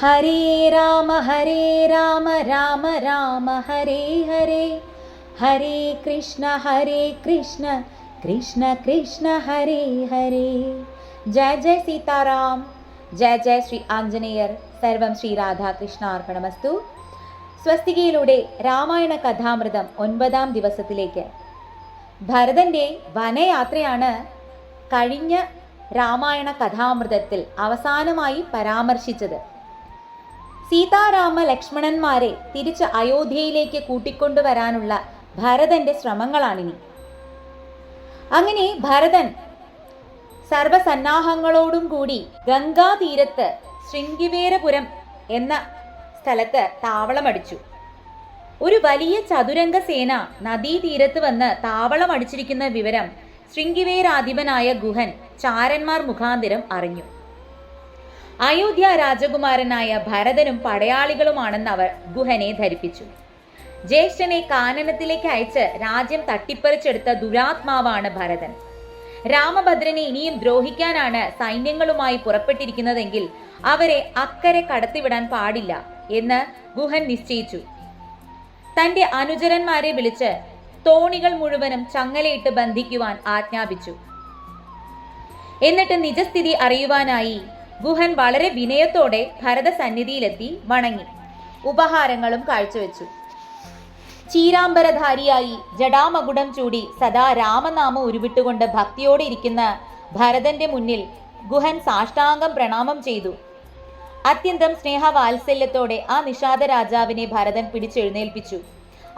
ഹരേ രാമ ഹരേ രാമ രാമ രാമ ഹരേ ഹരേ ഹരേ കൃഷ്ണ ഹരേ കൃഷ്ണ കൃഷ്ണ കൃഷ്ണ ഹരേ ഹരേ ജയ ജയ സീതാറാം ജയ ജയ ശ്രീ ആഞ്ജനേയർ സർവം ശ്രീ രാധാകൃഷ്ണ അർപ്പണമസ്തു സ്വസ്തികയിലൂടെ രാമായണ കഥാമൃതം ഒൻപതാം ദിവസത്തിലേക്ക്. ഭരതന്റെ വനയാത്രയാണ് കഴിഞ്ഞ രാമായണ കഥാമൃതത്തിൽ അവസാനമായി പരാമർശിച്ചത്. സീതാരാമ ലക്ഷ്മണന്മാരെ തിരിച്ച് അയോധ്യയിലേക്ക് കൂട്ടിക്കൊണ്ടുവരാനുള്ള ഭരതന്റെ ശ്രമങ്ങളാണിനി. അങ്ങനെ ഭരതൻ സർവസന്നാഹങ്ങളോടും കൂടി ഗംഗാതീരത്ത് ശൃംഗിവേരപുരം എന്ന സ്ഥലത്ത് താവളമടിച്ചു. ഒരു വലിയ ചതുരംഗ സേന നദീതീരത്ത് വന്ന് താവളമടിച്ചിരിക്കുന്ന വിവരം ശൃംഗിവേരാധിപനായ ഗുഹൻ ചാരന്മാർ മുഖാന്തരം അറിഞ്ഞു. അയോധ്യ രാജകുമാരനായ ഭരതനും പടയാളികളുമാണെന്ന് അവർ ഗുഹനെ ധരിപ്പിച്ചു. ജ്യേഷ്ഠനെ കാനനത്തിലേക്ക് അയച്ച് രാജ്യം തട്ടിപ്പറിച്ചെടുത്ത ദുരാത്മാവാണ് ഭരതൻ. രാമഭദ്രനെ ഇനിയും ദ്രോഹിക്കാനാണ് സൈന്യങ്ങളുമായി പുറപ്പെട്ടിരിക്കുന്നതെങ്കിൽ അവരെ അക്കരെ കടത്തിവിടാൻ പാടില്ല എന്ന് ഗുഹൻ നിശ്ചയിച്ചു. തന്റെ അനുചരന്മാരെ വിളിച്ച് തോണികൾ മുഴുവനും ചങ്ങലയിട്ട് ബന്ധിക്കുവാൻ ആജ്ഞാപിച്ചു. എന്നിട്ട് നിജസ്ഥിതി അറിയുവാനായി ഗുഹൻ വളരെ വിനയത്തോടെ ഭരത സന്നിധിയിലെത്തി വണങ്ങി. ഉപഹാരങ്ങളും കാഴ്ചവെച്ചു. ചീരാംബരധാരിയായി ജടാമകുടം ചൂടി സദാ രാമനാമം ഉരുവിട്ടുകൊണ്ട് ഭക്തിയോടെ ഇരിക്കുന്ന ഭരതന്റെ മുന്നിൽ ഗുഹൻ സാഷ്ടാംഗം പ്രണാമം ചെയ്തു. അത്യന്തം സ്നേഹവാത്സല്യത്തോടെ ആ നിഷാദ രാജാവിനെ ഭരതൻ പിടിച്ചെഴുന്നേൽപ്പിച്ചു.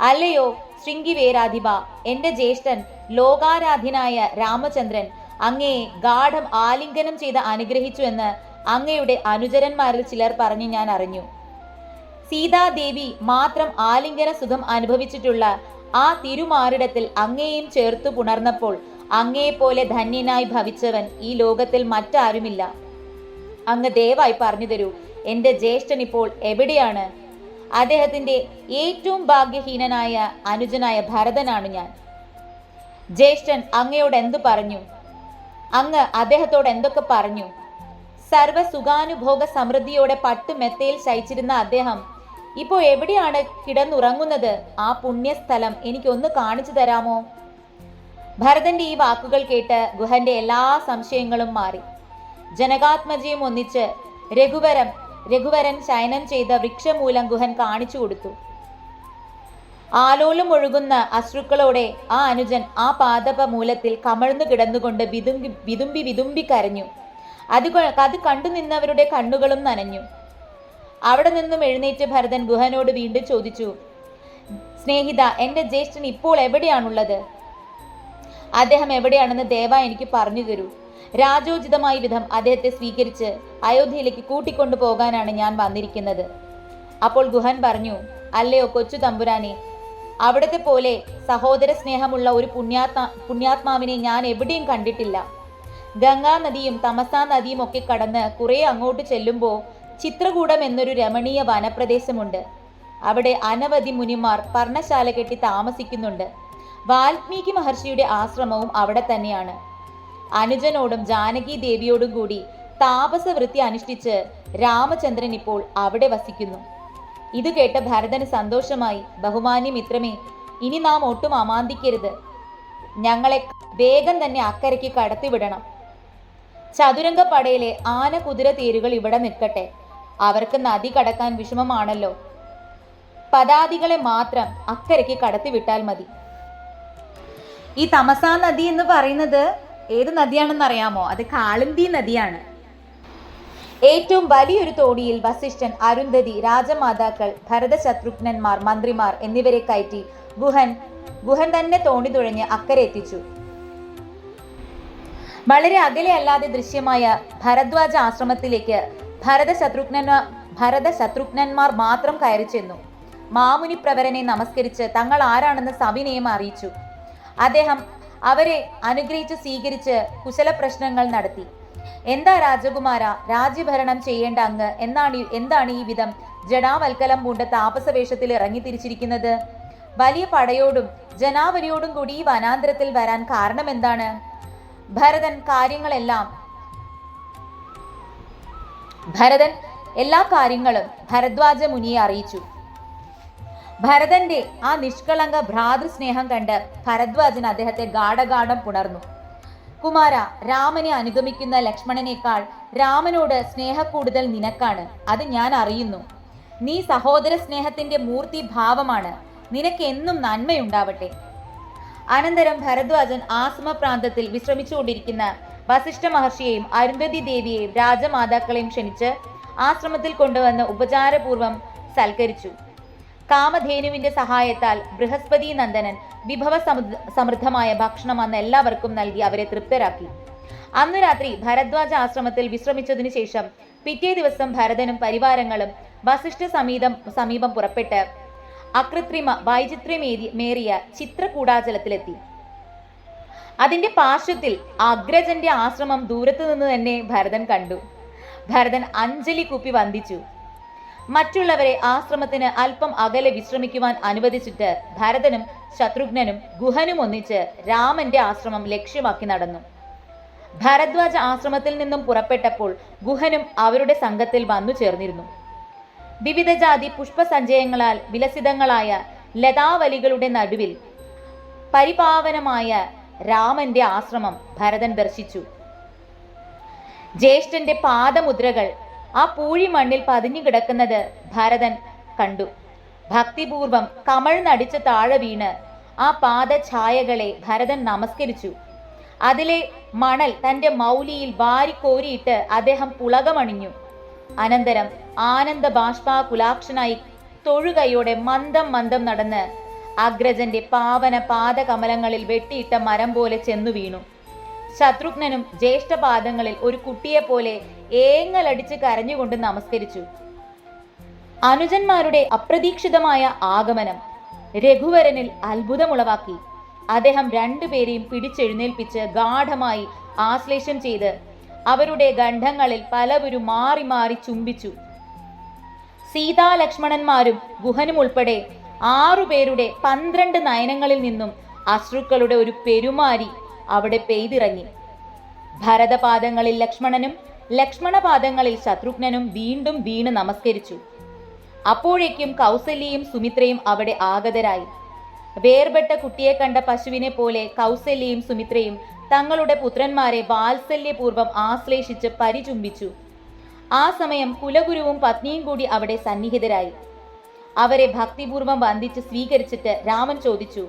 അല്ലയോ ശൃംഗിവേരാധിപ എന്റെ ജ്യേഷ്ഠൻ ലോകാരാധ്യനായ രാമചന്ദ്രൻ അങ്ങയെ ഗാഠം ആലിംഗനം ചെയ്ത് അനുഗ്രഹിച്ചു എന്ന് അങ്ങയുടെ അനുചരന്മാരിൽ ചിലർ പറഞ്ഞു ഞാൻ അറിഞ്ഞു. സീതാദേവി മാത്രം ആലിംഗന സുഖം അനുഭവിച്ചിട്ടുള്ള ആ തിരുമാറിടത്തിൽ അങ്ങേയും ചേർത്തു പുണർന്നപ്പോൾ അങ്ങയെപ്പോലെ ധന്യനായി ഭവിച്ചവൻ ഈ ലോകത്തിൽ മറ്റാരുമില്ല. അങ്ങ് ദയവായി പറഞ്ഞു തരൂ എന്റെ ജ്യേഷ്ഠൻ ഇപ്പോൾ എവിടെയാണ്? അദ്ദേഹത്തിന്റെ ഏറ്റവും ഭാഗ്യഹീനനായ അനുജനായ ഭരതനാണ് ഞാൻ. ജ്യേഷ്ഠൻ അങ്ങയോട് എന്തു പറഞ്ഞു? അങ്ങ് അദ്ദേഹത്തോട് എന്തൊക്കെ പറഞ്ഞു? സർവ സുഖാനുഭോഗ സമൃദ്ധിയോടെ പട്ടുമെത്തയിൽ ശയിച്ചിരുന്ന അദ്ദേഹം ഇപ്പോൾ എവിടെയാണ് കിടന്നുറങ്ങുന്നത്? ആ പുണ്യസ്ഥലം എനിക്കൊന്ന് കാണിച്ചു തരാമോ? ഭരതന്റെ ഈ വാക്കുകൾ കേട്ട് ഗുഹന്റെ എല്ലാ സംശയങ്ങളും മാറി. ജനകാത്മജയും ഒന്നിച്ച് രഘുവരം രഘുവരൻ ശയനം ചെയ്ത വൃക്ഷമൂലം ഗുഹൻ കാണിച്ചു കൊടുത്തു. ആലോലും ഒഴുകുന്ന അശ്രുക്കളോടെ ആ അനുജൻ ആ പാദപ മൂലത്തിൽ കമഴ്ന്നു കിടന്നുകൊണ്ട് വിതുമ്പി വിതുമ്പി വിതുമ്പി കരഞ്ഞു. അത് അത് കണ്ടു നിന്നവരുടെ കണ്ണുകളും നനഞ്ഞു. അവിടെ നിന്നും എഴുന്നേറ്റ് ഭരതൻ ഗുഹനോട് വീണ്ടും ചോദിച്ചു സ്നേഹിത എന്റെ ജ്യേഷ്ഠൻ ഇപ്പോൾ എവിടെയാണുള്ളത്? അദ്ദേഹം എവിടെയാണെന്ന് ദേവ എനിക്ക് പറഞ്ഞു തരൂ. രാജോചിതമായ വിധം അദ്ദേഹത്തെ സ്വീകരിച്ച് അയോധ്യയിലേക്ക് കൂട്ടിക്കൊണ്ടു പോകാനാണ് ഞാൻ വന്നിരിക്കുന്നത്. അപ്പോൾ ഗുഹൻ പറഞ്ഞു അല്ലയോ കൊച്ചു തമ്പുരാനെ അവിടത്തെ പോലെ സഹോദര സ്നേഹമുള്ള ഒരു പുണ്യാത്മാ പുണ്യാത്മാവിനെ ഞാൻ എവിടെയും കണ്ടിട്ടില്ല. ഗംഗാ നദിയും തമസാ നദിയും ഒക്കെ കടന്ന് കുറെ അങ്ങോട്ട് ചെല്ലുമ്പോൾ ചിത്രകൂടം എന്നൊരു രമണീയ വനപ്രദേശമുണ്ട്. അവിടെ അനവധി മുനിമാർ പർണശാല കെട്ടി താമസിക്കുന്നുണ്ട്. വാൽമീകി മഹർഷിയുടെ ആശ്രമവും അവിടെ തന്നെയാണ്. അനുജനോടും ജാനകി ദേവിയോടും കൂടി താപസവൃത്തി അനുഷ്ഠിച്ച് രാമചന്ദ്രൻ ഇപ്പോൾ അവിടെ വസിക്കുന്നു. ഇത് കേട്ട ഭരതന് സന്തോഷമായി ബഹുമാന്യ മിത്രമേ ഇനി നാം ഒട്ടും അമാന്തിക്കരുത്. ഞങ്ങളെ വേഗം തന്നെ അക്കരയ്ക്ക് കടത്തിവിടണം. ചതുരംഗപ്പടയിലെ ആന കുതിര തീരുകൾ ഇവിടെ നിൽക്കട്ടെ. അവർക്ക് നദി കടക്കാൻ വിഷമമാണല്ലോ. പദാതികളെ മാത്രം അക്കരയ്ക്ക് കടത്തിവിട്ടാൽ മതി. ഈ തമസാ നദി എന്ന് പറയുന്നത് ഏത് നദിയാണെന്ന് അറിയാമോ? അത് കാളിന്തി നദിയാണ്. ഏറ്റവും വലിയൊരു തോടിയിൽ വസിഷ്ഠൻ അരുന്ധതി രാജമാതാക്കൾ ഭരതശത്രുഘ്നന്മാർ മന്ത്രിമാർ എന്നിവരെ കയറ്റി ഗുഹൻ ഗുഹൻ തന്നെ തോണി തുഴഞ്ഞ് അക്കരെ എത്തിച്ചു. വളരെ അകലെ അല്ലാതെ ദൃശ്യമായ ഭരദ്വാജ ആശ്രമത്തിലേക്ക് ഭരതശത്രുഘ്ന ഭരതശത്രുഘ്നന്മാർ മാത്രം കയറി ചെന്നു. മാമുനി പ്രവരനെ നമസ്കരിച്ച് തങ്ങൾ ആരാണെന്ന് സവിനയം അറിയിച്ചു. അദ്ദേഹം അവരെ അനുഗ്രഹിച്ച് സ്വീകരിച്ച് കുശല പ്രശ്നങ്ങൾ നടത്തി. എന്താ രാജകുമാര രാജ്യഭരണം ചെയ്യേണ്ട അങ്ങ്? എന്നാണ് എന്താണ് ഈ വിധം ജടാവൽക്കലം പൂണ്ട താപസവേഷത്തിൽ ഇറങ്ങി തിരിച്ചിരിക്കുന്നത് വലിയ പടയോടും ജനാവലിയോടും കൂടി ഈ വനാന്തരത്തിൽ വരാൻ കാരണം എന്താണ് ഭരതൻ കാര്യങ്ങളെല്ലാം ഭരതൻ എല്ലാ കാര്യങ്ങളും ഭരദ്വാജ മുനിയെ അറിയിച്ചു. ഭരതന്റെ ആ നിഷ്കളങ്ക ഭ്രാതൃസ്നേഹം കണ്ട് ഭരദ്വാജൻ അദ്ദേഹത്തെ ഗാഠഗാഠം പുണർന്നു. കുമാര രാമനെ അനുഗമിക്കുന്ന ലക്ഷ്മണനേക്കാൾ രാമനോട് സ്നേഹക്കൂടുതൽ നിനക്കാണ് അത് ഞാൻ അറിയുന്നു. നീ സഹോദര സ്നേഹത്തിന്റെ മൂർത്തി ഭാവമാണ് നിനക്ക് എന്നും നന്മയുണ്ടാവട്ടെ. അനന്തരം ഭരദ്വാജൻ ആസ്മ പ്രാന്തത്തിൽ വിശ്രമിച്ചുകൊണ്ടിരിക്കുന്ന വസിഷ്ഠ മഹർഷിയെയും അരുന്ധതി ദേവിയെയും രാജമാതാക്കളെയും ക്ഷണിച്ച് ആശ്രമത്തിൽ കൊണ്ടുവന്ന് ഉപചാരപൂർവം സൽക്കരിച്ചു. കാമധേനുവിന്റെ സഹായത്താൽ ബൃഹസ്പതി നന്ദനൻ വിഭവ സമൃദ്ധ- സമൃദ്ധമായ ഭക്ഷണം അന്ന് എല്ലാവർക്കും നൽകി അവരെ തൃപ്തരാക്കി. അന്ന് രാത്രി ഭരദ്വാജ ആശ്രമത്തിൽ വിശ്രമിച്ചതിനു ശേഷം പിറ്റേ ദിവസം ഭരതനും പരിവാരങ്ങളും വസിഷ്ഠ സമീപം സമീപം പുറപ്പെട്ട് അകൃത്രിമ വൈചിത്ര്യമേറി മേറിയ ചിത്രകൂടാചലത്തിലെത്തി. അതിന്റെ പാർശ്വത്തിൽ അഗ്രജന്റെ ആശ്രമം ദൂരത്തു നിന്ന് തന്നെ ഭരതൻ കണ്ടു. ഭരതൻ അഞ്ജലി കുപ്പി വന്ദിച്ചു. മറ്റുള്ളവരെ ആശ്രമത്തിന് അല്പം അകലെ വിശ്രമിക്കുവാൻ അനുവദിച്ചിട്ട് ഭരതനും ശത്രുഘ്നനും ഗുഹനും ഒന്നിച്ച് രാമന്റെ ആശ്രമം ലക്ഷ്യമാക്കി നടന്നു. ഭരദ്വാജ ആശ്രമത്തിൽ നിന്നും പുറപ്പെട്ടപ്പോൾ ഗുഹനും അവരുടെ സംഘത്തിൽ വന്നു ചേർന്നിരുന്നു. വിവിധ ജാതി പുഷ്പസഞ്ചയങ്ങളാൽ വിലസിതങ്ങളായ ലതാവലികളുടെ നടുവിൽ പരിപാവനമായ രാമന്റെ ആശ്രമം ഭരതൻ ദർശിച്ചു. ജ്യേഷ്ഠന്റെ പാദമുദ്രകൾ ആ പൂഴി മണ്ണിൽ പതിഞ്ഞു കിടക്കുന്നത് ഭരതൻ കണ്ടു. ഭക്തിപൂർവം കമൾ നടിച്ച താഴെ വീണ് ആ പാദഛായകളെ ഭരതൻ നമസ്കരിച്ചു. അതിലെ മണൽ തന്റെ മൗലിയിൽ വാരിക്കോരിയിട്ട് അദ്ദേഹം പുളകമണിഞ്ഞു. അനന്തരം ആനന്ദ ബാഷ്പാകുലാക്ഷനായി തൊഴുകയോടെ മന്ദം മന്ദം നടന്ന് അഗ്രജന്റെ പാവന പാദകമലങ്ങളിൽ വെട്ടിയിട്ട മരം പോലെ ചെന്നു വീണു. ശത്രുഘ്നനും ജ്യേഷ്ഠപാദങ്ങളിൽ ഒരു കുട്ടിയെപ്പോലെ ഏങ്ങലടിച്ച് കരഞ്ഞുകൊണ്ട് നമസ്കരിച്ചു. അനുജന്മാരുടെ അപ്രതീക്ഷിതമായ ആഗമനം രഘുവരനിൽ അത്ഭുതമുളവാക്കി. അദ്ദേഹം രണ്ടുപേരെയും പിടിച്ചെഴുന്നേൽപ്പിച്ച് ഗാഠമായി ആശ്ലേഷം ചെയ്ത് അവരുടെ ഗണ്ഡങ്ങളിൽ പലവരും മാറി മാറി ചുംബിച്ചു. സീതാലക്ഷ്മണന്മാരും ഗുഹനും ഉൾപ്പെടെ ആറുപേരുടെ പന്ത്രണ്ട് നയനങ്ങളിൽ നിന്നും അശ്രുക്കളുടെ ഒരു പെരുമാരി അവിടെ പെയ്തിറങ്ങി. ഭരതപാദങ്ങളിൽ ലക്ഷ്മണനും ലക്ഷ്മണപാദങ്ങളിൽ ശത്രുഘ്നനും വീണ്ടും വീണ് നമസ്കരിച്ചു. അപ്പോഴേക്കും കൗസല്യയും സുമിത്രയും അവിടെ ആഗതരായി. വേർപെട്ട കുട്ടിയെ കണ്ട പശുവിനെ പോലെ കൗസല്യയും സുമിത്രയും തങ്ങളുടെ പുത്രന്മാരെ വാത്സല്യപൂർവം ആശ്ലേഷിച്ച് പരിചുംബിച്ചു. ആ സമയം കുലഗുരുവും പത്നിയും കൂടി അവിടെ സന്നിഹിതരായി. അവരെ ഭക്തിപൂർവം വന്ദിച്ച് സ്വീകരിച്ചിട്ട് രാമൻ ചോദിച്ചു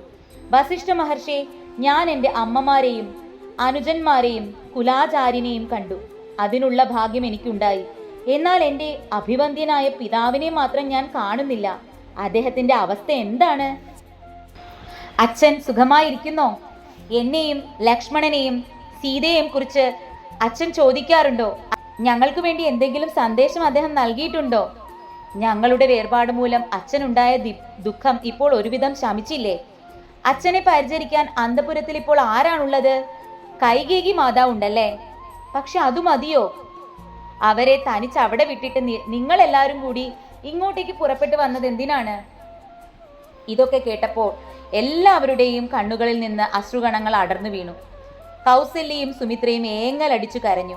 വസിഷ്ഠ മഹർഷി ഞാൻ എന്റെ അമ്മമാരെയും അനുജന്മാരെയും കുലാചാര്യനെയും കണ്ടു. അതിനുള്ള ഭാഗ്യം എനിക്കുണ്ടായി. എന്നാൽ എന്റെ അഭിവന്ദ്യനായ പിതാവിനെ മാത്രം ഞാൻ കാണുന്നില്ല. അദ്ദേഹത്തിന്റെ അവസ്ഥ എന്താണ്? അച്ഛൻ സുഖമായിരിക്കുന്നോ? എന്നെയും ലക്ഷ്മണനെയും സീതയെയും കുറിച്ച് അച്ഛൻ ചോദിക്കാറുണ്ടോ? ഞങ്ങൾക്ക് വേണ്ടി എന്തെങ്കിലും സന്ദേശം അദ്ദേഹം നൽകിയിട്ടുണ്ടോ? ഞങ്ങളുടെ വേർപാട് മൂലം അച്ഛനുണ്ടായ ദുഃഖം ഇപ്പോൾ ഒരുവിധം ശമിച്ചില്ലേ? അച്ഛനെ പരിചരിക്കാൻ അന്തപുരത്തിൽ ഇപ്പോൾ ആരാണുള്ളത്? കൈകേകി മാതാവ് ഉണ്ടല്ലേ പക്ഷെ അത് മതിയോ? അവരെ തനിച്ച് അവിടെ വിട്ടിട്ട് നിങ്ങൾ എല്ലാവരും കൂടി ഇങ്ങോട്ടേക്ക് പുറപ്പെട്ടു വന്നത് എന്തിനാണ്? ഇതൊക്കെ കേട്ടപ്പോൾ എല്ലാവരുടെയും കണ്ണുകളിൽ നിന്ന് അശ്രുഗണങ്ങൾ അടർന്നു വീണു. കൗസല്യയും സുമിത്രയും ഏങ്ങലടിച്ചു കരഞ്ഞു.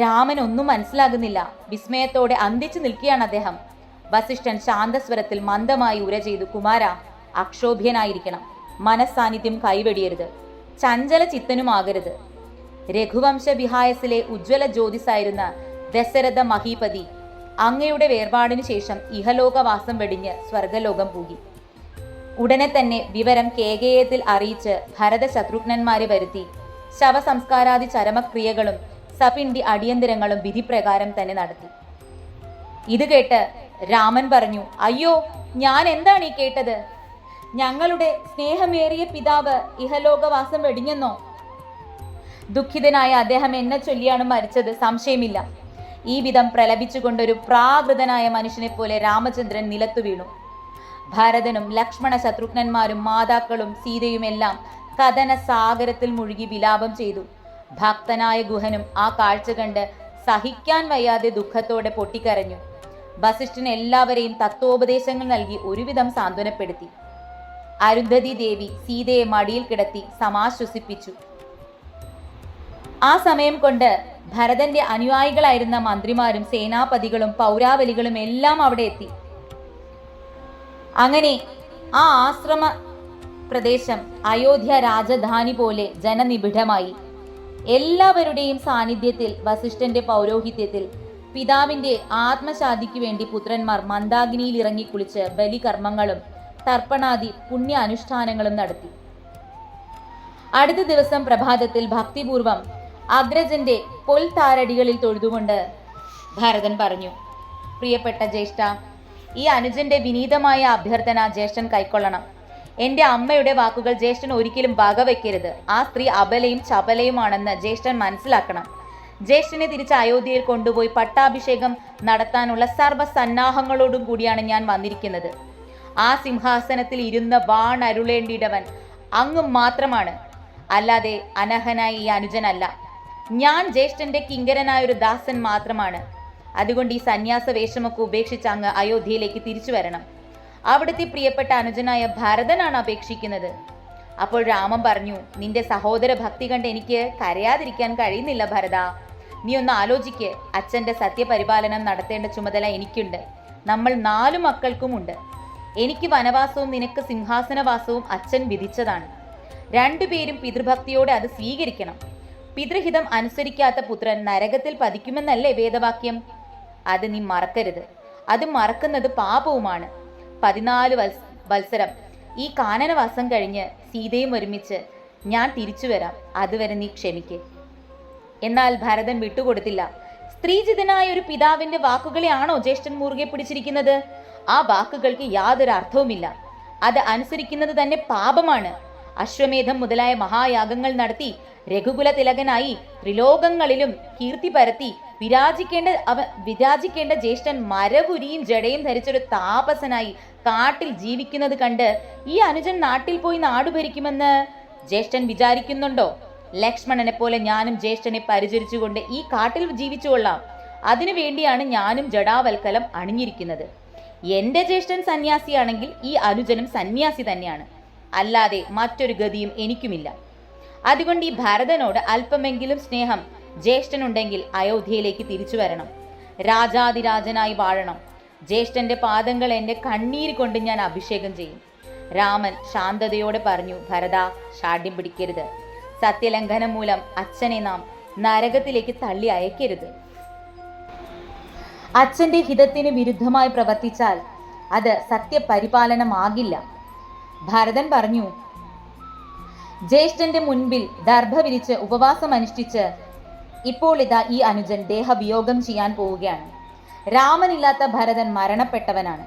രാമൻ ഒന്നും മനസ്സിലാകുന്നില്ല. വിസ്മയത്തോടെ അന്തിച്ചു നിൽക്കുകയാണ് അദ്ദേഹം. വസിഷ്ഠൻ ശാന്തസ്വരത്തിൽ മന്ദമായി ഉര ചെയ്തു കുമാര അക്ഷോഭ്യനായിരിക്കണം. മനസ്സാന്നിധ്യം കൈവെടിയരുത്. ചഞ്ചല ചിത്തനുമാകരുത്. രഘുവംശ വിഹായസിലെ ഉജ്ജ്വല ജ്യോതിസായിരുന്ന ദശരഥ മഹീപതി അങ്ങയുടെ വേർപാടിനു ശേഷം ഇഹലോകവാസം വെടിഞ്ഞ് സ്വർഗലോകം പൂകി. ഉടനെ തന്നെ വിവരം കേകേയത്തിൽ അറിയിച്ച് ഭരത ശത്രുഘ്നന്മാരെ വരുത്തി. ശവസംസ്കാരാദി ചരമക്രിയകളും സപിണ്ടി അടിയന്തരങ്ങളും വിധിപ്രകാരം തന്നെ നടത്തി. ഇത് കേട്ട് രാമൻ പറഞ്ഞു അയ്യോ ഞാൻ എന്താണ് ഈ കേട്ടത്? ഞങ്ങളുടെ സ്നേഹമേറിയ പിതാവ് ഇഹലോകവാസം വെടിഞ്ഞെന്നോ? ദുഃഖിതനായ അദ്ദേഹം എന്നെ ചൊല്ലിയാണ് മരിച്ചത് സംശയമില്ല. ഈ വിധം പ്രലപിച്ചുകൊണ്ടൊരു പ്രാകൃതനായ മനുഷ്യനെ പോലെ രാമചന്ദ്രൻ നിലത്തു വീണു. ഭരതനും ലക്ഷ്മണ ശത്രുഘ്നന്മാരും മാതാക്കളും സീതയുമെല്ലാം കഥന സാഗരത്തിൽ മുഴുകി വിലാപം ചെയ്തു. ഭക്തനായ ഗുഹനും ആ കാഴ്ച കണ്ട് സഹിക്കാൻ വയ്യാതെ ദുഃഖത്തോടെ പൊട്ടിക്കരഞ്ഞു. വസിഷ്ഠൻ എല്ലാവരെയും തത്വോപദേശങ്ങൾ നൽകി ഒരുവിധം സാന്ത്വനപ്പെടുത്തി. അരുന്ധതി ദേവി സീതയെ മടിയിൽ കിടത്തി സമാശ്വസിപ്പിച്ചു. ആ സമയം കൊണ്ട് ഭരതന്റെ അനുയായികളായിരുന്ന മന്ത്രിമാരും സേനാപതികളും പൗരാവലികളും എല്ലാം അവിടെ എത്തി. അങ്ങനെ ആ ആശ്രമ പ്രദേശം അയോധ്യ രാജധാനി പോലെ ജനനിബിഡമായി. എല്ലാവരുടെയും സാന്നിധ്യത്തിൽ വസിഷ്ഠന്റെ പൗരോഹിത്യത്തിൽ പിതാവിന്റെ ആത്മശാന്തിക്ക് വേണ്ടി പുത്രന്മാർ മന്ദാഗ്നിയിൽ ഇറങ്ങി കുളിച്ച് ബലികർമ്മങ്ങളും തർപ്പണാദി പുണ്യ അനുഷ്ഠാനങ്ങളും നടത്തി. അടുത്ത ദിവസം പ്രഭാതത്തിൽ ഭക്തിപൂർവം അഗ്രജന്റെ പൊൽത്താരടികളിൽ തൊഴുതുകൊണ്ട് ഭരതൻ പറഞ്ഞു പ്രിയപ്പെട്ട ജ്യേഷ്ഠ ഈ അനുജന്റെ വിനീതമായ അഭ്യർത്ഥന ജ്യേഷ്ഠൻ കൈക്കൊള്ളണം. എന്റെ അമ്മയുടെ വാക്കുകൾ ജ്യേഷ്ഠൻ ഒരിക്കലും വകവെക്കരുത്. ആ സ്ത്രീ അബലയും ചപലയുമാണെന്ന് ജ്യേഷ്ഠൻ മനസ്സിലാക്കണം. ജ്യേഷ്ഠനെ തിരിച്ച് അയോധ്യയിൽ കൊണ്ടുപോയി പട്ടാഭിഷേകം നടത്താനുള്ള സർവസന്നാഹങ്ങളോടും കൂടിയാണ് ഞാൻ വന്നിരിക്കുന്നത്. ആ സിംഹാസനത്തിൽ ഇരുന്ന് വാണരുളേണ്ടിയിടവൻ അങ്ങ് മാത്രമാണ്. അല്ലാതെ അനഹനായ ഈ അനുജനല്ല. ഞാൻ ജ്യേഷ്ഠന്റെ കിങ്കരനായ ഒരു ദാസൻ മാത്രമാണ്. അതുകൊണ്ട് ഈ സന്യാസ വേഷമൊക്കെ ഉപേക്ഷിച്ച് അങ്ങ് അയോധ്യയിലേക്ക് തിരിച്ചു വരണം. അവിടുത്തെ പ്രിയപ്പെട്ട അനുജനായ ഭരതനാണ് അപേക്ഷിക്കുന്നത്. അപ്പോൾ രാമൻ പറഞ്ഞു നിന്റെ സഹോദര ഭക്തി കണ്ട് എനിക്ക് കരയാതിരിക്കാൻ കഴിയുന്നില്ല ഭരത. നീ ഒന്ന് ആലോചിക്ക് അച്ഛന്റെ സത്യപരിപാലനം നടത്തേണ്ട ചുമതല എനിക്കുണ്ട്. നമ്മൾ നാലു മക്കൾക്കും ഉണ്ട് എനിക്ക് വനവാസവും നിനക്ക് സിംഹാസനവാസവും അച്ഛൻ വിധിച്ചതാണ്. രണ്ടുപേരും പിതൃഭക്തിയോടെ അത് സ്വീകരിക്കണം. പിതൃഹിതം അനുസരിക്കാത്ത പുത്രൻ നരകത്തിൽ പതിക്കുമെന്നല്ലേ വേദവാക്യം? അത് നീ മറക്കരുത്. അത് മറക്കുന്നത് പാപവുമാണ്. പതിനാല് വത്സ വത്സരം. ഈ കാനനവാസം കഴിഞ്ഞ് സീതയും ഒരുമിച്ച് ഞാൻ തിരിച്ചു വരാം. അതുവരെ നീ ക്ഷമിക്ക്. എന്നാൽ ഭരതൻ വിട്ടുകൊടുത്തില്ല. സ്ത്രീജിതനായ ഒരു പിതാവിന്റെ വാക്കുകളെയാണോ ജ്യേഷ്ഠൻ മുറുകെ പിടിച്ചിരിക്കുന്നത്? ആ വാക്കുകൾക്ക് യാതൊരു അർത്ഥവുമില്ല. അത് അനുസരിക്കുന്നത് തന്നെ പാപമാണ്. അശ്വമേധം മുതലായ മഹായാഗങ്ങൾ നടത്തി രഘുകുല തിലകനായി ത്രിലോകങ്ങളിലും കീർത്തി പരത്തി വിരാജിക്കേണ്ട അവ വിരാജിക്കേണ്ട ജ്യേഷ്ഠൻ മരപുരിയും ജടയും ധരിച്ചൊരു താപസനായി കാട്ടിൽ ജീവിക്കുന്നത് കണ്ട് ഈ അനുജൻ നാട്ടിൽ പോയി നാടു ഭരിക്കുമെന്ന് ജ്യേഷ്ഠൻ വിചാരിക്കുന്നുണ്ടോ? ലക്ഷ്മണനെ പോലെ ഞാനും ജ്യേഷ്ഠനെ പരിചരിച്ചുകൊണ്ട് ഈ കാട്ടിൽ ജീവിച്ചുകൊള്ളാം അതിനു വേണ്ടിയാണ് ഞാനും ജടാവൽക്കലം അണിഞ്ഞിരിക്കുന്നത്. എന്റെ ജ്യേഷ്ഠൻ സന്യാസിയാണെങ്കിൽ ഈ അനുജനും സന്യാസി തന്നെയാണ്. അല്ലാതെ മറ്റൊരു ഗതിയും എനിക്കുമില്ല. അതുകൊണ്ട് ഈ ഭരതനോട് അല്പമെങ്കിലും സ്നേഹം ജ്യേഷ്ഠനുണ്ടെങ്കിൽ അയോധ്യയിലേക്ക് തിരിച്ചു വരണം. രാജാതിരാജനായി വാഴണം. ജ്യേഷ്ഠന്റെ പാദങ്ങൾ എന്റെ കണ്ണീര് കൊണ്ട് ഞാൻ അഭിഷേകം ചെയ്യും. രാമൻ ശാന്തതയോടെ പറഞ്ഞു ഭരത ഷാഠ്യം പിടിക്കരുത്. സത്യലംഘനം മൂലം അച്ഛനെ നാം നരകത്തിലേക്ക് തള്ളി അയക്കരുത്. അച്ഛന്റെ ഹിതത്തിന് വിരുദ്ധമായി പ്രവർത്തിച്ചാൽ അത് സത്യപരിപാലനമാകില്ല. ഭരതൻ പറഞ്ഞു ജ്യേഷ്ഠന്റെ മുൻപിൽ ദർഭ വിരിച്ച് ഉപവാസം അനുഷ്ഠിച്ച് ഇപ്പോൾ ഇതാ ഈ അനുജൻ ദേഹവിയോഗം ചെയ്യാൻ പോവുകയാണ്. രാമനില്ലാത്ത ഭരതൻ മരണപ്പെട്ടവനാണ്.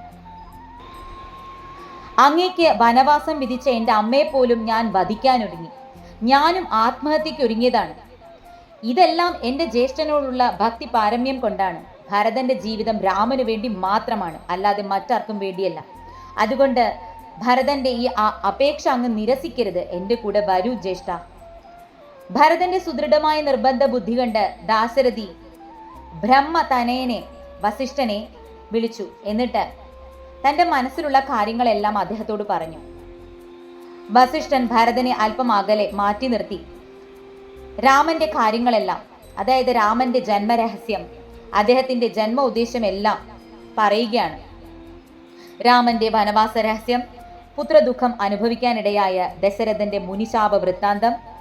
അങ്ങേക്ക് വനവാസം വിധിച്ച എന്റെ അമ്മയെ പോലും ഞാൻ വധിക്കാനൊരുങ്ങി. ഞാനും ആത്മഹത്യയ്ക്ക് ഒരുങ്ങിയതാണ് ഇതെല്ലാം എന്റെ ജ്യേഷ്ഠനോടുള്ള ഭക്തി പാരമ്യം കൊണ്ടാണ്. ഭരതന്റെ ജീവിതം രാമന് വേണ്ടി മാത്രമാണ് അല്ലാതെ മറ്റാർക്കും വേണ്ടിയല്ല. അതുകൊണ്ട് ഭരതന്റെ ഈ അപേക്ഷ അങ്ങ് നിരസിക്കരുത്. എന്റെ കൂടെ വരൂ ജ്യേഷ്ഠ. ഭരതന്റെ സുദൃഢമായ നിർബന്ധ ബുദ്ധി കണ്ട് ദാശരഥി ബ്രഹ്മ വസിഷ്ഠനെ വിളിച്ചു. എന്നിട്ട് തന്റെ മനസ്സിലുള്ള കാര്യങ്ങളെല്ലാം അദ്ദേഹത്തോട് പറഞ്ഞു. വസിഷ്ഠൻ ഭരതനെ അല്പം അകലെ മാറ്റി നിർത്തി. രാമന്റെ കാര്യങ്ങളെല്ലാം അതായത് രാമന്റെ ജന്മരഹസ്യം അദ്ദേഹത്തിന്റെ ജന്മ ഉദ്ദേശമെല്ലാം പറയുകയാണ്. രാമന്റെ വനവാസ രഹസ്യം പുത്രദുഃഖം അനുഭവിക്കാനിടയായ ദശരഥന്റെ മുനിശാപ വൃത്താന്തം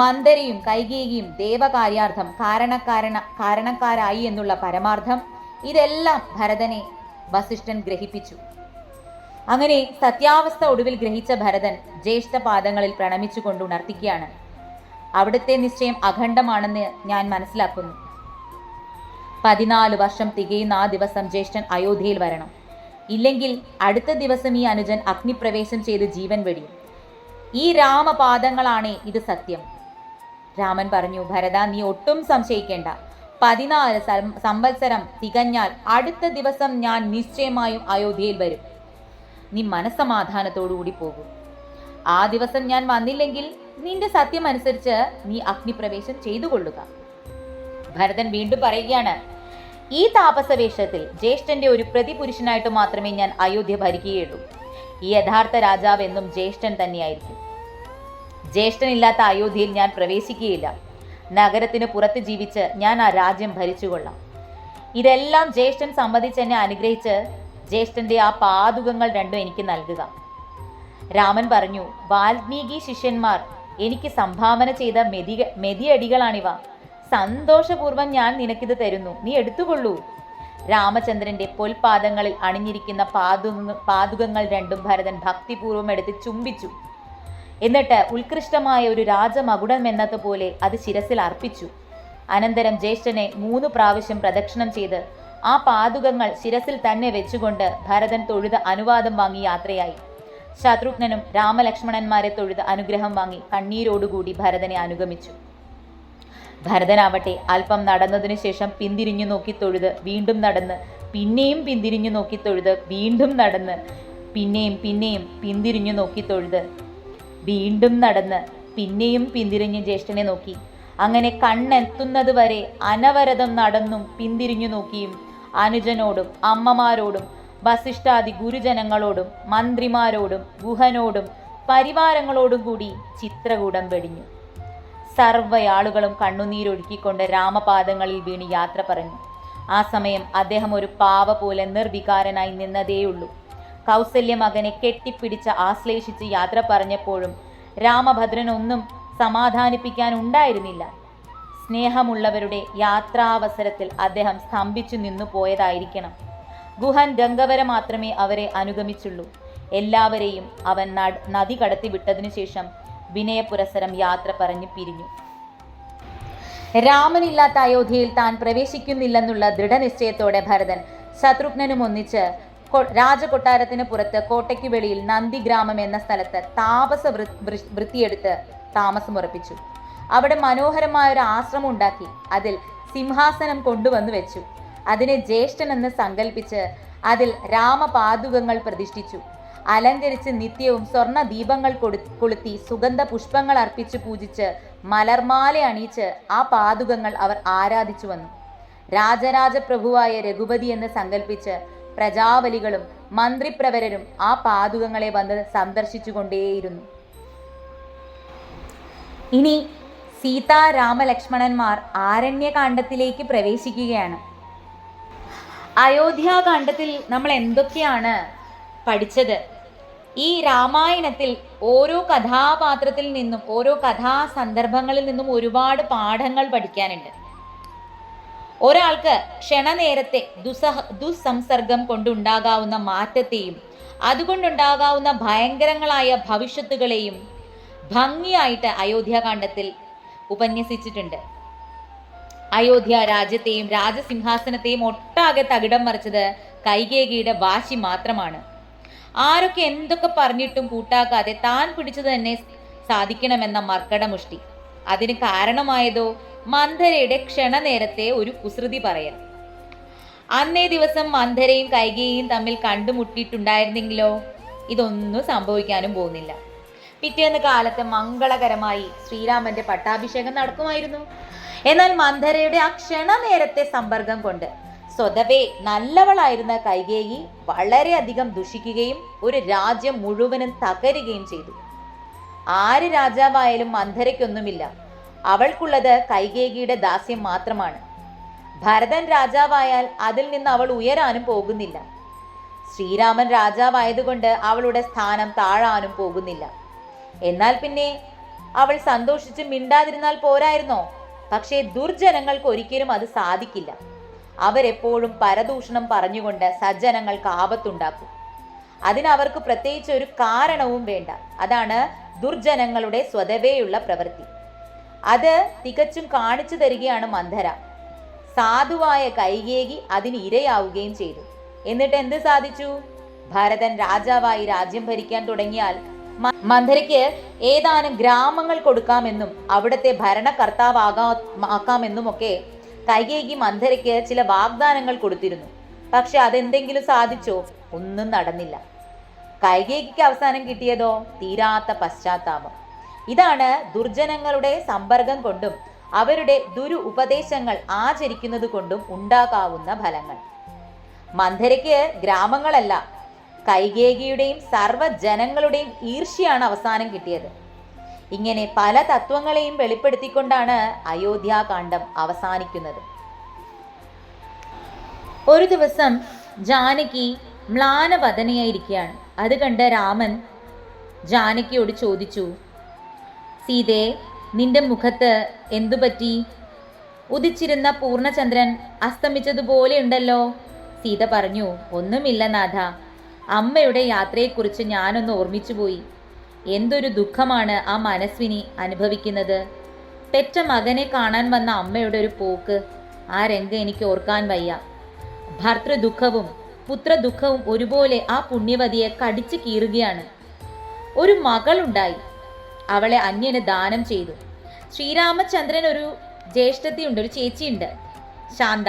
മന്ദരയും കൈകേയിയും ദേവകാര്യാർത്ഥം കാരണക്കാരണ കാരണക്കാരായി എന്നുള്ള പരമാർത്ഥം ഇതെല്ലാം ഭരതനെ വസിഷ്ഠൻ ഗ്രഹിപ്പിച്ചു. അങ്ങനെ സത്യാവസ്ഥ ഒടുവിൽ ഗ്രഹിച്ച ഭരതൻ ജ്യേഷ്ഠപാദങ്ങളിൽ പ്രണമിച്ചുകൊണ്ട് ഉണർത്തിക്കുകയാണ്. അവിടുത്തെ നിശ്ചയം അഖണ്ഡമാണെന്ന് ഞാൻ മനസ്സിലാക്കുന്നു. പതിനാല് വർഷം തികയുന്ന ആ ദിവസം ജ്യേഷ്ഠൻ അയോധ്യയിൽ വരണം. ഇല്ലെങ്കിൽ അടുത്ത ദിവസം ഈ അനുജൻ അഗ്നിപ്രവേശം ചെയ്ത് ജീവൻ വെടിയും. ഈ രാമപാദങ്ങളാണ് ഇത് സത്യം. രാമൻ പറഞ്ഞു ഭരത നീ ഒട്ടും സംശയിക്കേണ്ട. പതിനാല് സംവത്സരം തികഞ്ഞാൽ അടുത്ത ദിവസം ഞാൻ നിശ്ചയമായും അയോധ്യയിൽ വരും. നീ മനസ്സമാധാനത്തോടുകൂടി പോകും. ആ ദിവസം ഞാൻ വന്നില്ലെങ്കിൽ നിന്റെ സത്യം അനുസരിച്ച് നീ അഗ്നിപ്രവേശം ചെയ്തു കൊള്ളുക. ഭരതൻ വീണ്ടും പറയുകയാണ് ഈ താപസവേഷത്തിൽ ജ്യേഷ്ഠന്റെ ഒരു പ്രതിപുരുഷനായിട്ട് മാത്രമേ ഞാൻ അയോധ്യ ഭരിക്കുകയുള്ളൂ. ഈ യഥാർത്ഥ രാജാവ് എന്നും ജ്യേഷ്ഠൻ തന്നെയായിരിക്കും. ജ്യേഷ്ഠനില്ലാത്ത അയോധ്യയിൽ ഞാൻ പ്രവേശിക്കുകയില്ല. നഗരത്തിന് പുറത്ത് ജീവിച്ച് ഞാൻ ആ രാജ്യം ഭരിച്ചുകൊള്ളാം. ഇതെല്ലാം ജ്യേഷ്ഠൻ സമ്മതിച്ച് എന്നെ അനുഗ്രഹിച്ച് ജ്യേഷ്ഠന്റെ ആ പാതുകങ്ങൾ രണ്ടും എനിക്ക് നൽകുക. രാമൻ പറഞ്ഞു വാൽമീകി ശിഷ്യന്മാർ എനിക്ക് സംഭാവന ചെയ്ത മെതി മെതിയടികളാണിവ. സന്തോഷപൂർവം ഞാൻ നിനക്കിത് തരുന്നു. നീ എടുത്തുകൊള്ളൂ. രാമചന്ദ്രന്റെ പൊൽപാദങ്ങളിൽ അണിഞ്ഞിരിക്കുന്ന പാതു പാതുകങ്ങൾ രണ്ടും ഭരതൻ ഭക്തിപൂർവം എടുത്ത് ചുംബിച്ചു. എന്നിട്ട് ഉത്കൃഷ്ടമായ ഒരു രാജമകുടം എന്നതുപോലെ അത് ശിരസിൽ അർപ്പിച്ചു. അനന്തരം ജ്യേഷ്ഠനെ മൂന്ന് പ്രാവശ്യം പ്രദക്ഷിണം ചെയ്ത് ആ പാതുകങ്ങൾ ശിരസിൽ തന്നെ വെച്ചുകൊണ്ട് ഭരതൻ തൊഴുത് അനുവാദം വാങ്ങി യാത്രയായി. ശത്രുഘ്നനും രാമലക്ഷ്മണന്മാരെ തൊഴുത് അനുഗ്രഹം വാങ്ങി കണ്ണീരോടുകൂടി ഭരതനെ അനുഗമിച്ചു. ഭരതനാവട്ടെ അല്പം നടന്നതിനു ശേഷം പിന്തിരിഞ്ഞു നോക്കി തൊഴുത് വീണ്ടും നടന്ന് പിന്നെയും പിന്തിരിഞ്ഞു നോക്കി തൊഴുത് വീണ്ടും നടന്ന് പിന്നെയും പിന്നെയും പിന്തിരിഞ്ഞു നോക്കി തൊഴുത് വീണ്ടും നടന്ന് പിന്നെയും പിന്തിരിഞ്ഞ് ജ്യേഷ്ഠനെ നോക്കി. അങ്ങനെ കണ്ണെത്തുന്നത് വരെ അനവരതം നടന്നും പിന്തിരിഞ്ഞു നോക്കിയും അനുജനോടും അമ്മമാരോടും വസിഷ്ഠാദി ഗുരുജനങ്ങളോടും മന്ത്രിമാരോടും ഗുഹനോടും പരിവാരങ്ങളോടും കൂടി ചിത്രകൂടം വെടിഞ്ഞു. സർവയാളുകളും കണ്ണുനീരൊഴുക്കിക്കൊണ്ട് രാമപാദങ്ങളിൽ വീണ് യാത്ര പറഞ്ഞു. ആ സമയം അദ്ദേഹം ഒരു പാവ പോലെ നിർവികാരനായി നിന്നതേയുള്ളൂ. കൗസല്യ മകനെ കെട്ടിപ്പിടിച്ച് ആശ്ലേഷിച്ച് യാത്ര പറഞ്ഞപ്പോഴും രാമഭദ്രനൊന്നും സമാധാനിപ്പിക്കാൻ ഉണ്ടായിരുന്നില്ല സ്നേഹമുള്ളവരുടെ യാത്രാവസരത്തിൽ അദ്ദേഹം സ്തംഭിച്ചു നിന്നു പോയതായിരിക്കണം. ഗുഹൻ ഗംഗവര മാത്രമേ അവരെ അനുഗമിച്ചുള്ളൂ. എല്ലാവരെയും അവൻ നദി കടത്തി വിട്ടതിനു ശേഷം വിനയപുരസരം യാത്ര പറഞ്ഞു പിരിഞ്ഞു. രാമനില്ലാത്ത അയോധ്യയിൽ താൻ പ്രവേശിക്കുന്നില്ലെന്നുള്ള ദൃഢനിശ്ചയത്തോടെ ഭരതൻ ശത്രുഘ്നനും ഒന്നിച്ച് കൊ- രാജകൊട്ടാരത്തിന് പുറത്ത് കോട്ടയ്ക്ക് വെളിയിൽ നന്ദിഗ്രാമം എന്ന സ്ഥലത്ത് താപസ വൃത്തിയെടുത്ത് താമസമുറപ്പിച്ചു അവിടെ മനോഹരമായ ഒരു ആശ്രമം ഉണ്ടാക്കി. അതിൽ സിംഹാസനം കൊണ്ടുവന്നു വെച്ചു. അതിനെ ജ്യേഷ്ഠൻ എന്ന് സങ്കല്പിച്ച് അതിൽ രാമപാതുകങ്ങൾ പ്രതിഷ്ഠിച്ചു. അലങ്കരിച്ച് നിത്യവും സ്വർണ ദീപങ്ങൾ കൊളുത്തി സുഗന്ധ പുഷ്പങ്ങൾ അർപ്പിച്ച് പൂജിച്ച് മലർമാല അണിയിച്ച് ആ പാതുകങ്ങൾ അവർ ആരാധിച്ചു വന്നു. രാജരാജ പ്രഭുവായ രഘുപതി എന്ന് സങ്കല്പിച്ച് പ്രജാവലികളും മന്ത്രിപ്രവരരും ആ പാതുകങ്ങളെ വന്ന് സന്ദർശിച്ചുകൊണ്ടേയിരുന്നു. ഇനി സീതാ രാമലക്ഷ്മണന്മാർ ആരണ്യകാണ്ഡത്തിലേക്ക് പ്രവേശിക്കുകയാണ്. അയോധ്യാകാന്ഡത്തിൽ നമ്മൾ എന്തൊക്കെയാണ് പഠിച്ചത്? ഈ രാമായണത്തിൽ ഓരോ കഥാപാത്രത്തിൽ നിന്നും ഓരോ കഥാസന്ദർഭങ്ങളിൽ നിന്നും ഒരുപാട് പാഠങ്ങൾ പഠിക്കാനുണ്ട്. ഒരാൾക്ക് ക്ഷണനേരത്തെ ദുസഹ ദുസ്സംസർഗം കൊണ്ടുണ്ടാകാവുന്ന മാറ്റത്തെയും അതുകൊണ്ടുണ്ടാകാവുന്ന ഭയങ്കരങ്ങളായ ഭവിഷ്യത്തുകളെയും ഭംഗിയായിട്ട് അയോധ്യാകാന്ഡത്തിൽ ഉപന്യസിച്ചിട്ടുണ്ട്. അയോധ്യ രാജ്യത്തെയും രാജസിംഹാസനത്തെയും ഒട്ടാകെ തകിടം മറിച്ചത് കൈകേകിയുടെ വാശി മാത്രമാണ്. ആരൊക്കെ എന്തൊക്കെ പറഞ്ഞിട്ടും കൂട്ടാക്കാതെ താൻ പിടിച്ചത് തന്നെ സാധിക്കണമെന്ന മർക്കടമുഷ്ടി അതിന് കാരണമായതോ മന്ധരയുടെ ക്ഷണനേരത്തെ ഒരു കുസൃതി പറയൽ അന്നേ ദിവസം മന്ധരയും കൈകേയും തമ്മിൽ കണ്ടുമുട്ടിയിട്ടുണ്ടായിരുന്നെങ്കിലോ? ഇതൊന്നും സംഭവിക്കാനും പോകുന്നില്ല. പിറ്റേന്ന് കാലത്ത് മംഗളകരമായി ശ്രീരാമന്റെ പട്ടാഭിഷേകം നടക്കുമായിരുന്നു. എന്നാൽ മന്ധരയുടെ ആ ക്ഷണനേരത്തെ സമ്പർക്കം കൊണ്ട് സ്വതവേ നല്ലവളായിരുന്ന കൈകേയി വളരെയധികം ദുഷിക്കുകയും ഒരു രാജ്യം മുഴുവനും തകരുകയും ചെയ്തു. ആര് രാജാവായാലും മന്ധരയ്ക്കൊന്നുമില്ല. അവൾക്കുള്ളത് കൈകേകിയുടെ ദാസ്യം മാത്രമാണ്. ഭരതൻ രാജാവായാൽ അതിൽ നിന്ന് അവൾ ഉയരാനും പോകുന്നില്ല. ശ്രീരാമൻ രാജാവായതുകൊണ്ട് അവളുടെ സ്ഥാനം താഴാനും പോകുന്നില്ല. എന്നാൽ പിന്നെ അവൾ സന്തോഷിച്ച് മിണ്ടാതിരുന്നാൽ പോരായിരുന്നോ? പക്ഷേ ദുർജനങ്ങൾക്ക് ഒരിക്കലും അത് സാധിക്കില്ല. അവരെപ്പോഴും പരദൂഷണം പറഞ്ഞുകൊണ്ട് സജ്ജനങ്ങൾക്ക് ആപത്തുണ്ടാക്കും. അതിനവർക്ക് പ്രത്യേകിച്ച് ഒരു കാരണവും വേണ്ട. അതാണ് ദുർജനങ്ങളുടെ സ്വതവേയുള്ള പ്രവൃത്തി. അത് തികച്ചും കാണിച്ചു തരികയാണ് മന്ധര. സാധുവായ കൈകേകി അതിന് ഇരയാവുകയും ചെയ്തു. എന്നിട്ട് എന്ത് സാധിച്ചു? ഭരതൻ രാജാവായി രാജ്യം ഭരിക്കാൻ തുടങ്ങിയാൽ മന്ധരയ്ക്ക് ഏതാനും ഗ്രാമങ്ങൾ കൊടുക്കാമെന്നും അവിടുത്തെ ഭരണകർത്താവാകാമെന്നും ഒക്കെ കൈകേകി മന്ധരയ്ക്ക് ചില വാഗ്ദാനങ്ങൾ കൊടുത്തിരുന്നു. പക്ഷെ അതെന്തെങ്കിലും സാധിച്ചോ? ഒന്നും നടന്നില്ല. കൈകേകിക്ക് അവസാനം കിട്ടിയതോ? തീരാത്ത പശ്ചാത്താപം. ഇതാണ് ദുർജനങ്ങളുടെ സമ്പർക്കം കൊണ്ടും അവരുടെ ദുരു ഉപദേശങ്ങൾ ആചരിക്കുന്നത് കൊണ്ടും ഉണ്ടാകാവുന്ന ഫലങ്ങൾ. മന്ധരയ്ക്ക് ഗ്രാമങ്ങളല്ല കൈകേകിയുടെയും സർവജനങ്ങളുടെയും ഈർഷ്യയാണ് അവസാനം കിട്ടിയത്. ഇങ്ങനെ പല തത്വങ്ങളെയും വെളിപ്പെടുത്തിക്കൊണ്ടാണ് അയോധ്യാകാന്ഡം അവസാനിക്കുന്നത്. ഒരു ദിവസം ജാനകി മ്ലാനവദനയായിരിക്കുകയാണ്. അത് കണ്ട രാമൻ ജാനകിയോട് ചോദിച്ചു സീതേ നിന്റെ മുഖത്ത് എന്തുപറ്റി ഉദിച്ചിരുന്ന പൂർണചന്ദ്രൻ അസ്തമിച്ചതുപോലെ ഉണ്ടല്ലോ സീത പറഞ്ഞു ഒന്നുമില്ല നാഥ. അമ്മയുടെ യാത്രയെക്കുറിച്ച് ഞാനൊന്ന് ഓർമ്മിച്ചുപോയി. എന്തൊരു ദുഃഖമാണ് ആ മനസ്വിനി അനുഭവിക്കുന്നത്. പെറ്റ മകനെ കാണാൻ വന്ന അമ്മയുടെ ഒരു പോക്ക്. ആ രംഗം എനിക്ക് ഓർക്കാൻ വയ്യ. ഭർത്തൃദുഃഖവും പുത്രദുഃഖവും ഒരുപോലെ ആ പുണ്യവതിയെ കടിച്ചു കീറുകയാണ്. ഒരു മകളുണ്ടായി. അവളെ അന്യന് ദാനം ചെയ്തു. ശ്രീരാമചന്ദ്രൻ ഒരു ജ്യേഷ്ഠത്തിയുണ്ട് ഒരു ചേച്ചിയുണ്ട് ശാന്ത.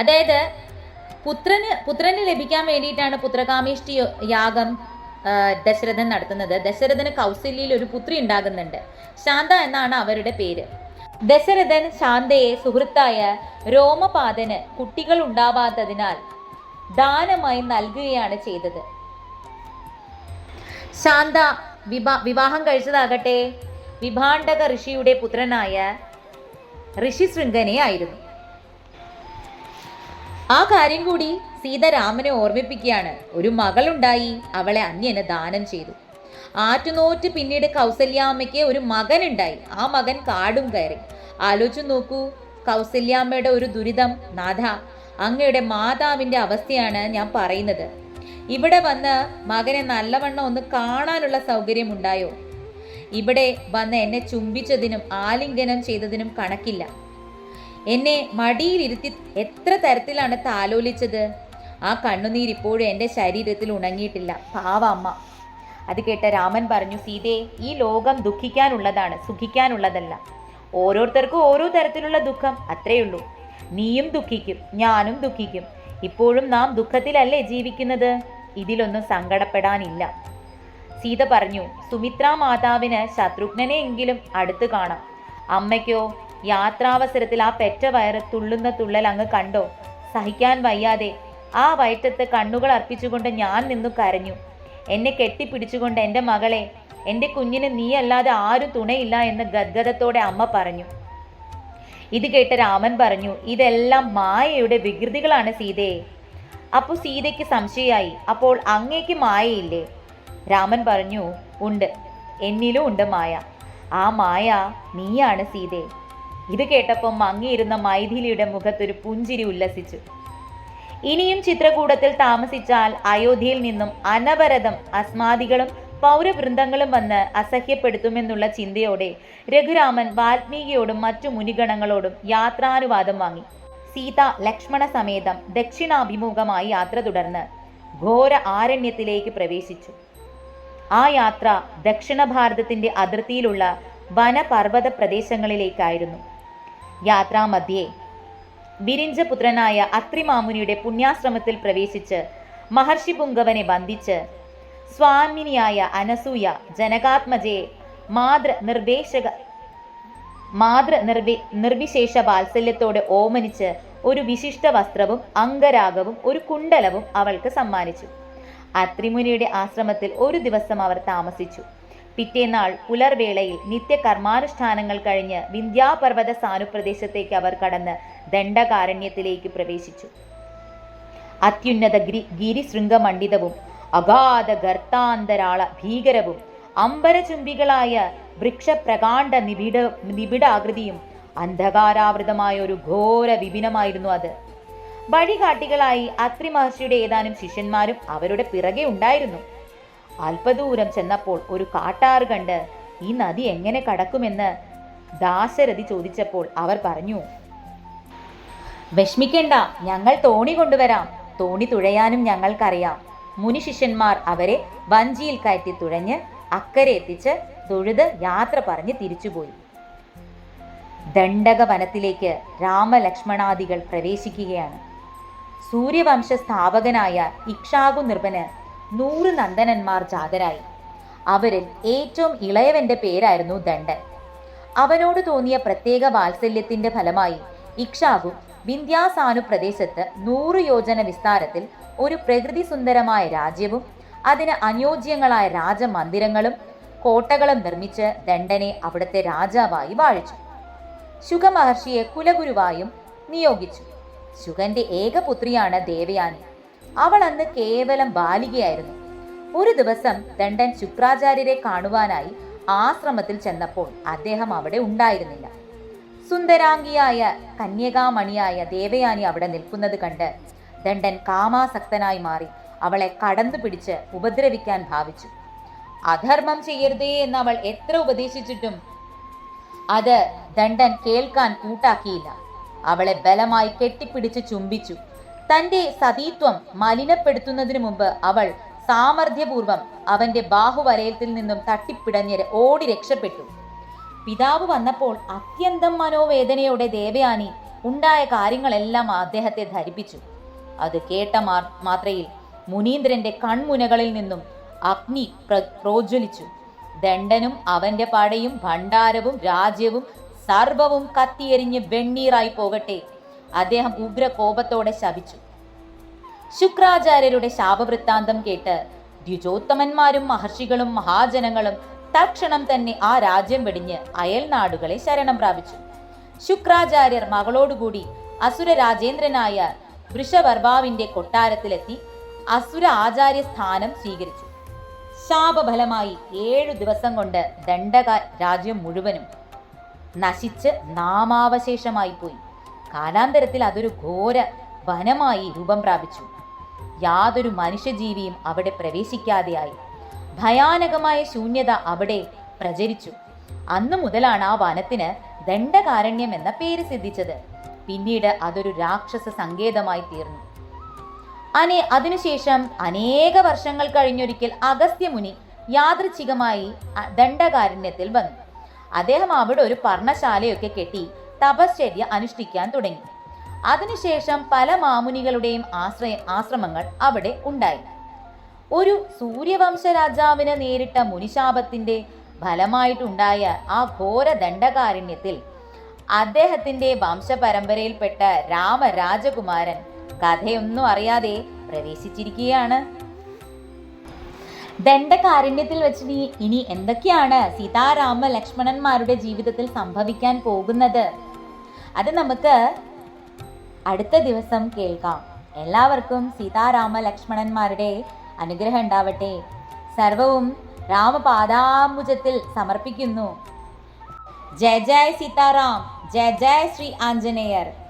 അതായത് പുത്രന് പുത്രന് ലഭിക്കാൻ വേണ്ടിയിട്ടാണ് പുത്രകാമേഷ്ടി യാഗം ദശരഥൻ നടത്തുന്നത്. ദശരഥന് കൗസല്യയിൽ ഒരു പുത്രി ഉണ്ടാകുന്നുണ്ട്. ശാന്ത എന്നാണ് അവരുടെ പേര്. ദശരഥൻ ശാന്തയെ സുഹൃത്തായ രോമപാതന് കുട്ടികൾ ഉണ്ടാവാത്തതിനാൽ ദാനമായി നൽകുകയാണ് ചെയ്തത്. ശാന്ത വിവാഹം കഴിച്ചതാകട്ടെ. വിഭാണ്ഡക ഋഷിയുടെ പുത്രനായ ഋഷിശൃംഗനെ ആയിരുന്നു. ആ കാര്യം കൂടി സീത രാമനെ ഓർമ്മിപ്പിക്കുകയാണ്. ഒരു മകളുണ്ടായി അവളെ അന്യന് ദാനം ചെയ്തു. ആറ്റുനോറ്റ് പിന്നീട് കൗസല്യാമ്മയ്ക്ക് ഒരു മകനുണ്ടായി. ആ മകൻ കാടും കയറി. ആലോചിച്ചു നോക്കൂ കൗസല്യാമ്മയുടെ ഒരു ദുരിതം. നാഥ അങ്ങയുടെ മാതാവിന്റെ അവസ്ഥയാണ് ഞാൻ പറയുന്നത്. ഇവിടെ വന്ന് മകനെ നല്ലവണ്ണം ഒന്ന് കാണാനുള്ള സൗകര്യം ഉണ്ടായോ ഇവിടെ വന്ന് എന്നെ ചുംബിച്ചതിനും ആലിംഗനം ചെയ്തതിനും കണക്കില്ല. എന്നെ മടിയിലിരുത്തി എത്ര തരത്തിലാണ് താലോലിച്ചത്? ആ കണ്ണുനീർ ഇപ്പോഴും എന്റെ ശരീരത്തിൽ ഉണങ്ങിയിട്ടില്ല. പാവ അമ്മ അത് കേട്ട രാമൻ പറഞ്ഞു സീതേ ഈ ലോകം ദുഃഖിക്കാനുള്ളതാണ്. സുഖിക്കാനുള്ളതല്ല. ഓരോരുത്തർക്കും ഓരോ തരത്തിലുള്ള ദുഃഖം. അത്രയുള്ളൂ നീയും ദുഃഖിക്കും. ഞാനും ദുഃഖിക്കും. ഇപ്പോഴും നാം ദുഃഖത്തിലല്ലേ ജീവിക്കുന്നത്? ഇതിലൊന്നും സങ്കടപ്പെടാനില്ല. സീത പറഞ്ഞു സുമിത്രാ മാതാവിന് ശത്രുഘ്നെങ്കിലും അടുത്ത് കാണാം. അമ്മയ്ക്കോ യാത്രാവസരത്തിൽ ആ പെറ്റ വയറ് തുള്ളുന്ന തുള്ളൽ അങ്ങ് കണ്ടോ? സഹിക്കാൻ വയ്യാതെ ആ വയറ്റത്ത് കണ്ണുകൾ അർപ്പിച്ചുകൊണ്ട് ഞാൻ നിന്നു കരഞ്ഞു. എന്നെ കെട്ടിപ്പിടിച്ചുകൊണ്ട് എന്റെ മകളെ എന്റെ കുഞ്ഞിന് നീയല്ലാതെ ആരും തുണയില്ല എന്ന് ഗദ്ഗതത്തോടെ അമ്മ പറഞ്ഞു. ഇത് കേട്ട രാമൻ പറഞ്ഞു ഇതെല്ലാം മായയുടെ വികൃതികളാണ് സീതയെ. അപ്പോൾ സീതയ്ക്ക് സംശയമായി. അപ്പോൾ അങ്ങേക്ക് മായയില്ലേ? രാമൻ പറഞ്ഞു ഉണ്ട്. എന്നിലും ഉണ്ട് മായ. ആ മായ നീയാണ് സീതേ. ഇത് കേട്ടപ്പോൾ മങ്ങിയിരുന്ന മൈഥിലിയുടെ മുഖത്തൊരു പുഞ്ചിരി ഉല്ലസിച്ചു. ഇനിയും ചിത്രകൂടത്തിൽ താമസിച്ചാൽ അയോധ്യയിൽ നിന്നും അനവരതം അസ്മാദികളും പൗരവൃന്ദങ്ങളും വന്ന് അസഹ്യപ്പെടുത്തുമെന്നുള്ള ചിന്തയോടെ രഘുരാമൻ വാൽമീകിയോടും മറ്റു മുനിഗണങ്ങളോടും യാത്രാനുവാദം വാങ്ങി. സീത ലക്ഷ്മണ സമേതം ദക്ഷിണാഭിമുഖമായി യാത്ര തുടർന്ന് ഘോര ആരണ്യത്തിലേക്ക് പ്രവേശിച്ചു. ആ യാത്ര ദക്ഷിണ ഭാരതത്തിന്റെ അതിർത്തിയിലുള്ള വനപർവത പ്രദേശങ്ങളിലേക്കായിരുന്നു. യാത്രാമധ്യേ വിരിഞ്ചപുത്രനായ അത്രിമാമുനിയുടെ പുണ്യാശ്രമത്തിൽ പ്രവേശിച്ച് മഹർഷി പുങ്കവനെ ബന്ധിച്ച് സ്വാമിനിയായ അനസൂയ ജനകാത്മജയെ മാതൃ നിർവേശക മാതൃ നിർവി നിർവിശേഷ വാത്സല്യത്തോടെ ഓമനിച്ച് ഒരു വിശിഷ്ട വസ്ത്രവും അംഗരാഗവും ഒരു കുണ്ടലവും അവൾക്ക് സമ്മാനിച്ചു. അത്രിമുനിയുടെ ആശ്രമത്തിൽ ഒരു ദിവസം അവർ താമസിച്ചു. പിറ്റേന്നാൾ പുലർവേളയിൽ നിത്യകർമാനുഷ്ഠാനങ്ങൾ കഴിഞ്ഞ് വിന്ധ്യാപർവത സാനുപ്രദേശത്തേക്ക് അവർ കടന്ന് ദണ്ഡകാരണ്യത്തിലേക്ക് പ്രവേശിച്ചു. അത്യുന്നത ഗിരി ഗിരിശൃംഗമണ്ഡിതവും അഗാധ ഗർത്താന്തരാള ഭീകരവും അമ്പരചുംബികളായ വൃക്ഷപ്രകാണ്ഡ നിബിഡ നിബിഡാകൃതിയും അന്ധകാരാവൃതമായ ഒരു ഘോര വിപിനമായിരുന്നു അത്. വഴികാട്ടികളായി അത്രി മഹർഷിയുടെ ഏതാനും ശിഷ്യന്മാരും അവരുടെ പിറകെ ഉണ്ടായിരുന്നു. അല്പദൂരം ചെന്നപ്പോൾ ഒരു കാട്ടാറ് കണ്ട് ഈ നദി എങ്ങനെ കടക്കുമെന്ന്? ദാശരഥി ചോദിച്ചപ്പോൾ അവർ പറഞ്ഞു വിഷമിക്കണ്ട ഞങ്ങൾ തോണി കൊണ്ടുവരാം. തോണി തുഴയാനും ഞങ്ങൾക്കറിയാം. മുനി ശിഷ്യന്മാർ അവരെ വഞ്ചിയിൽ കയറ്റി തുഴഞ്ഞ് അക്കരെ എത്തിച്ച് തൊഴുത് യാത്ര പറഞ്ഞ് തിരിച്ചുപോയി. ദണ്ഡക വനത്തിലേക്ക് രാമലക്ഷ്മണാദികൾ പ്രവേശിക്കുകയാണ്. സൂര്യവംശ സ്ഥാപകനായ ഇക്ഷാകു നിർഭന് നൂറ് നന്ദനന്മാർ ജാതരായി. അവരിൽ ഏറ്റവും ഇളയവന്റെ പേരായിരുന്നു ദണ്ഡൻ. അവനോട് തോന്നിയ പ്രത്യേക വാത്സല്യത്തിന്റെ ഫലമായി ഇക്ഷാകു വിന്ധ്യാസാനു പ്രദേശത്ത് നൂറ് യോജന വിസ്താരത്തിൽ ഒരു പ്രകൃതി സുന്ദരമായ രാജ്യവും അതിന് അനുയോജ്യങ്ങളായ രാജമന്ദിരങ്ങളും കോട്ടകളും നിർമ്മിച്ച് ദണ്ഡനെ അവിടുത്തെ രാജാവായി വാഴിച്ചു. ശുഗമഹർഷിയെ കുലഗുരുവായും നിയോഗിച്ചു. ശുഗന്റെ ഏകപുത്രിയാണ് ദേവയാനി. അവൾ അന്ന് കേവലം ബാലികയായിരുന്നു. ഒരു ദിവസം ദണ്ഡൻ ശുക്രാചാര്യരെ കാണുവാനായി ആശ്രമത്തിൽ ചെന്നപ്പോൾ അദ്ദേഹം അവിടെ ഉണ്ടായിരുന്നില്ല. സുന്ദരാംഗിയായ കന്യകാമണിയായ ദേവയാനി അവിടെ നിൽക്കുന്നത് കണ്ട് ദണ്ഡൻ കാമാസക്തനായി മാറി അവളെ കടന്നു പിടിച്ച് ഉപദ്രവിക്കാൻ ഭാവിച്ചു. അധർമ്മം ചെയ്യരുതേ എന്ന് അവൾ എത്ര ഉപദേശിച്ചിട്ടും അത് ദണ്ഡൻ കേൾക്കാൻ കൂട്ടാക്കിയില്ല. അവളെ ബലമായി കെട്ടിപ്പിടിച്ച് ചുംബിച്ചു. തന്റെ സതീത്വം മലിനപ്പെടുത്തുന്നതിനു മുമ്പ് അവൾ സാമർഥ്യപൂർവം അവന്റെ ബാഹുവലയത്തിൽ നിന്നും തട്ടിപ്പിടഞ്ഞ് ഓടി രക്ഷപ്പെട്ടു. പിതാവ് വന്നപ്പോൾ അത്യന്തം മനോവേദനയോടെ ദേവയാനി ഉണ്ടായ കാര്യങ്ങളെല്ലാം അദ്ദേഹത്തെ ധരിപ്പിച്ചു. അത് കേട്ട മാത്രയിൽ മുനീന്ദ്രന്റെ കൺമുനകളിൽ നിന്നും അഗ്നി പ്രോജ്വലിച്ചു. ദണ്ഡനും അവന്റെ പടയും ഭണ്ഡാരവും രാജ്യവും സർവവും കത്തിയെരിഞ്ഞ് വെണ്ണീറായി പോകട്ടെ. അദ്ദേഹം ഉഗ്രകോപത്തോടെ ശപിച്ചു. ശുക്രാചാര്യരുടെ ശാപവൃത്താന്തം കേട്ട് ദ്വിജോത്തമന്മാരും മഹർഷികളും മഹാജനങ്ങളും തക്ഷണം തന്നെ ആ രാജ്യം വെടിഞ്ഞ് അയൽനാടുകളെ ശരണം പ്രാപിച്ചു. ശുക്രാചാര്യർ മകളോടുകൂടി അസുര രാജേന്ദ്രനായ വൃഷവർവാവിന്റെ കൊട്ടാരത്തിലെത്തി അസുര ആചാര്യ സ്ഥാനം സ്വീകരിച്ചു. ശാപഫലമായി ഏഴു ദിവസം കൊണ്ട് ദണ്ഡക രാജ്യം മുഴുവനും നശിച്ച് നാമാവശേഷമായി പോയി. കാലാന്തരത്തിൽ അതൊരു ഘോര വനമായി രൂപം പ്രാപിച്ചു. യാതൊരു മനുഷ്യജീവിയും അവിടെ പ്രവേശിക്കാതെയായി. ഭയാനകമായ ശൂന്യത അവിടെ പ്രചരിച്ചു. അന്നു മുതലാണ് ആ വനത്തിന് ദണ്ഡകാരണ്യം എന്ന പേര് സിദ്ധിച്ചത്. പിന്നീട് അതൊരു രാക്ഷസ സങ്കേതമായി തീർന്നു. അനെ അതിനുശേഷം അനേക വർഷങ്ങൾ കഴിഞ്ഞൊരിക്കൽ അഗസ്ത്യമുനി യാദൃച്ഛികമായി ദണ്ഡകാരണ്യത്തിൽ വന്നു. അദ്ദേഹം അവിടെ ഒരു പർണശാലയൊക്കെ കെട്ടി തപശ്ചര്യ അനുഷ്ഠിക്കാൻ തുടങ്ങി. അതിനുശേഷം പല മാമുനികളുടെയും ആശ്രയ ആശ്രമങ്ങൾ അവിടെ ഉണ്ടായി. ഒരു സൂര്യവംശ രാജാവിന് നേരിട്ട മുനിശാപത്തിന്റെ ഫലമായിട്ടുണ്ടായ ആ ഘോര ദണ്ഡകാരുണ്യത്തിൽ അദ്ദേഹത്തിന്റെ വംശപരമ്പരയിൽപ്പെട്ട രാമരാജകുമാരൻ കഥയൊന്നും അറിയാതെ പ്രവേശിച്ചിരിക്കുകയാണ്. ദണ്ഡകാരണ്യത്തിൽ നീ ഇനി എന്തൊക്കെയാണ് സീതാരാമ ലക്ഷ്മണന്മാരുടെ ജീവിതത്തിൽ സംഭവിക്കാൻ പോകുന്നത്? അത് നമുക്ക് അടുത്ത ദിവസം കേൾക്കാം. എല്ലാവർക്കും സീതാരാമ ലക്ഷ്മണന്മാരുടെ അനുഗ്രഹം ഉണ്ടാവട്ടെ. സർവവും രാമപാദാമുജത്തിൽ സമർപ്പിക്കുന്നു. ജയ ജയ സീതാറാം. ജയ ജയ ശ്രീ ആഞ്ജനേയർ.